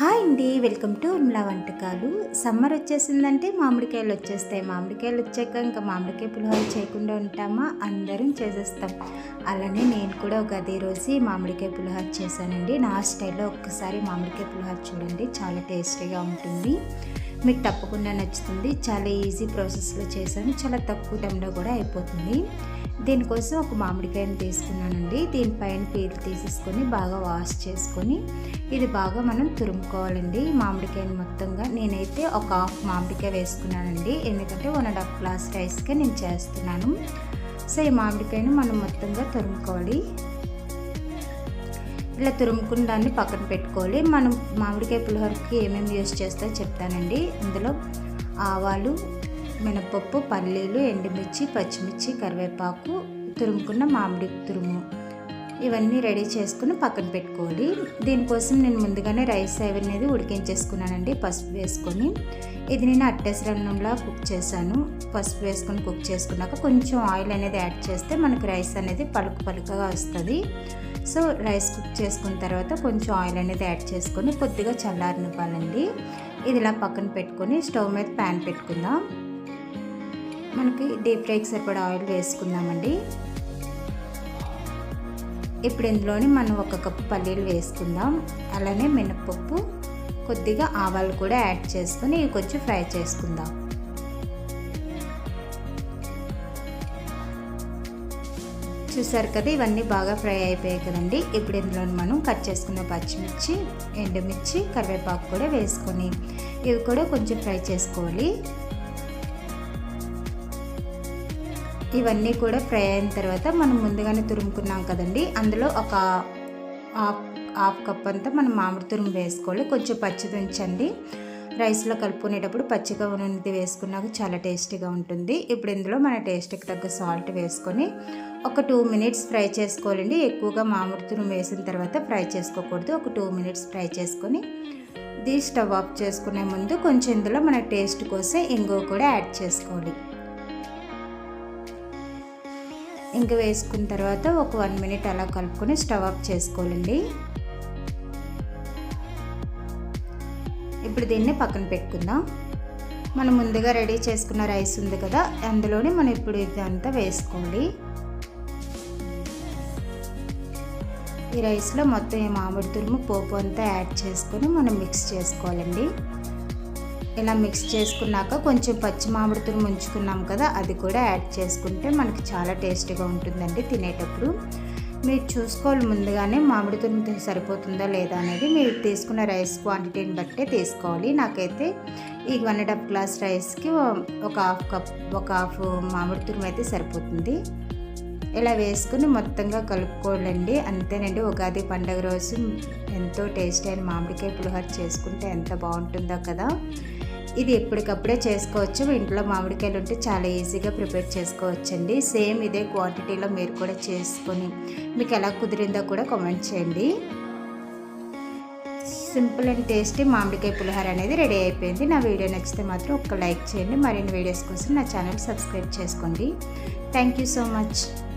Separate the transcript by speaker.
Speaker 1: Hi అండి welcome to ఉమ్లా వంటకాలు. Summer వచ్చేసిందంటే మామిడికాయలు వచ్చేస్తాయి. మామిడికాయలు వచ్చాక ఇంకా మామిడికాయ పులిహోర చేయకుండా ఉంటామా? అందరం చేసేస్తాం. అలానే నేను కూడా ఒక అదే రోజు మామిడికాయ పులిహోర చేశానండి. నా స్టైల్లో ఒక్కసారి మామిడికాయ పులిహోర చూడండి చాలా టేస్టీగా ఉంటుంది. మీకు తప్పకుండా నచ్చుతుంది. చాలా ఈజీ ప్రాసెస్లో చేశాను. చాలా తక్కువ టైంలో కూడా అయిపోతుంది. దీనికోసం ఒక మామిడికాయను తీసుకున్నానండి. దీనిపైన పీలు తీసేసుకొని బాగా వాష్ చేసుకొని ఇది బాగా మనం తురుముకోవాలండి. మామిడికాయని మొత్తంగా నేనైతే ఒక హాఫ్ మామిడికాయ వేసుకున్నానండి. ఎందుకంటే వన్ అండ్ హాఫ్ గ్లాస్ రైస్కే నేను చేస్తున్నాను. సో ఈ మామిడికాయను మనం మొత్తంగా తురుముకోవాలి. ఇలా తురుముకున్న దాన్ని పక్కన పెట్టుకోవాలి. మనం మామిడికాయ పులిహోరకి ఏమేమి యూస్ చేస్తా చెప్తానండి. ఇందులో ఆవాలు మినపప్పు పల్లీలు ఎండుమిర్చి పచ్చిమిర్చి కరివేపాకు తురుముకున్న మామిడి తురుము. ఇవన్నీ రెడీ చేసుకుని పక్కన పెట్టుకోవాలి. దీనికోసం నేను ముందుగానే రైస్ అనేది ఉడికించేసుకున్నానండి. పసుపు వేసుకొని. ఇది నేను అట్టేసరంలో కుక్ చేశాను. పసుపు వేసుకొని కుక్ చేసుకున్నాక కొంచెం ఆయిల్ అనేది యాడ్ చేస్తే మనకు రైస్ అనేది పలుకు పలుకగా వస్తుంది. సో రైస్ కుక్ చేసుకున్న తర్వాత కొంచెం ఆయిల్ అనేది యాడ్ చేసుకొని కొద్దిగా చల్లారనివ్వాలండి. ఇది ఇలా పక్కన పెట్టుకొని స్టవ్ మీద ప్యాన్ పెట్టుకుందాం. మనకి డీప్ ఫ్రైకి సరిపడా ఆయిల్ వేసుకుందామండి. ఇప్పుడు ఇందులోని మనం ఒక కప్పు పల్లీలు వేసుకుందాం. అలానే మినపప్పు కొద్దిగా ఆవాలు కూడా యాడ్ చేసుకొని ఇవి కొంచెం ఫ్రై చేసుకుందాం. చూసారు కదా ఇవన్నీ బాగా ఫ్రై అయిపోయాయి కదండి. ఇప్పుడు ఇందులో మనం కట్ చేసుకున్న పచ్చిమిర్చి ఎండుమిర్చి కరివేపాకు కూడా వేసుకొని ఇవి కూడా కొంచెం ఫ్రై చేసుకోవాలి. ఇవన్నీ కూడా ఫ్రై అయిన తర్వాత మనం ముందుగానే తురుముకున్నాం కదండి. అందులో ఒక హాఫ్ హాఫ్ కప్ అంతా మనం మామిడి తురుము వేసుకోవాలి. కొంచెం పచ్చిది ఉంచండి. రైస్లో కలుపుకునేటప్పుడు పచ్చిగా ఉన్నది వేసుకున్నాక చాలా టేస్టీగా ఉంటుంది. ఇప్పుడు ఇందులో మన టేస్ట్కి తగ్గ సాల్ట్ వేసుకొని ఒక టూ మినిట్స్ ఫ్రై చేసుకోవాలండి. ఎక్కువగా మామిడి తురుము వేసిన తర్వాత ఫ్రై చేసుకోకూడదు. ఒక టూ మినిట్స్ ఫ్రై చేసుకొని దీ స్టవ్ ఆఫ్ చేసుకునే ముందు కొంచెం ఇందులో మన టేస్ట్ కోసం ఇంగువ కూడా యాడ్ చేసుకోవాలి. ఇంక వేసుకున్న తర్వాత ఒక వన్ మినిట్ అలా కలుపుకొని స్టవ్ ఆఫ్ చేసుకోవాలండి. ఇప్పుడు దీన్ని పక్కన పెట్టుకుందాం. మనం ముందుగా రెడీ చేసుకున్న రైస్ ఉంది కదా అందులోనే మనం ఇప్పుడు ఇదంతా వేసుకోవాలి. ఈ రైస్లో మొత్తం ఈ మామిడి తురుము పోపు అంతా యాడ్ చేసుకొని మనం మిక్స్ చేసుకోవాలండి. ఇలా మిక్స్ చేసుకున్నాక కొంచెం పచ్చి మామిడి తురుము ఉంచుకున్నాం కదా అది కూడా యాడ్ చేసుకుంటే మనకి చాలా టేస్టీగా ఉంటుందండి తినేటప్పుడు. మీరు చూసుకోవాలి ముందుగానే మామిడి తురుము సరిపోతుందా లేదా అనేది మీరు తీసుకున్న రైస్ క్వాంటిటీని బట్టే తీసుకోవాలి. నాకైతే ఈ వన్ అండ్ హాఫ్ గ్లాస్ రైస్కి ఒక హాఫ్ కప్ ఒక హాఫ్ మామిడి తురుము అయితే సరిపోతుంది. ఇలా వేసుకుని మొత్తంగా కలుపుకోవాలండి. అంతేనండి ఉగాది పండుగ రోజు ఎంతో టేస్ట్ అయిన మామిడికాయ పులిహోర చేసుకుంటే ఎంత బాగుంటుందో కదా. ఇది ఎప్పటికప్పుడే చేసుకోవచ్చు. ఇంట్లో మామిడికాయలు ఉంటే చాలా ఈజీగా ప్రిపేర్ చేసుకోవచ్చండి. సేమ్ ఇదే క్వాంటిటీలో మీరు కూడా చేసుకొని మీకు ఎలా కుదిరిందో కూడా కామెంట్ చేయండి. సింపుల్ అండ్ టేస్టీ మామిడికాయ పులిహోర అనేది రెడీ అయిపోయింది. నా వీడియో నచ్చితే మాత్రం ఒక లైక్ చేయండి. మరిన్ని వీడియోస్ కోసం నా ఛానల్ సబ్స్క్రైబ్ చేసుకోండి. Thank you so much.